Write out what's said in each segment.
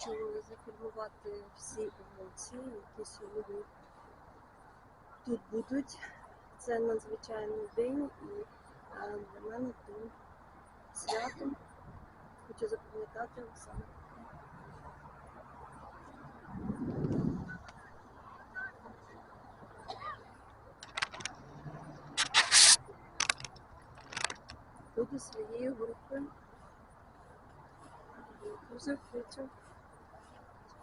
хочу зафільмувати всі емоції, які сьогодні тут будуть. Це надзвичайний день і е, для мене то свято. Хочу запам'ятати саме. Буду своєї групи. Дуже хочу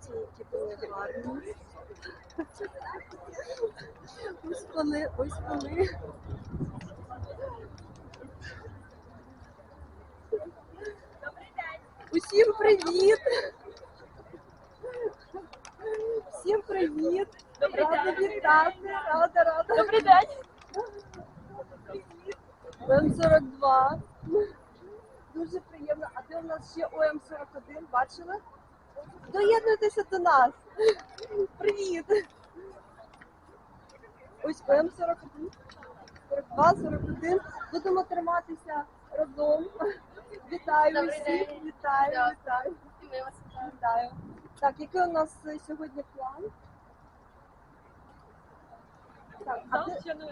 Ці, які були гарні. Ось вони, ось вони. Усім привіт! Всім привіт! Рада вітати! Рада, рада! Добрий день! ОМ42. Дуже приємно. А де у нас ще ОМ41? Бачили? Доєднуйтеся до нас. Привіт. Ось ОМ41, 42, 41. Будемо триматися разом. Вітаю Добрий всіх. день. Вітаю, вітаю, Ми вас вітаємо. вітаю. Так, який у нас сьогодні план? Так, а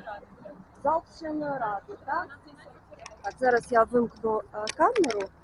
ради. зал вченої ради, так? Так, зараз я вимкну е, камеру.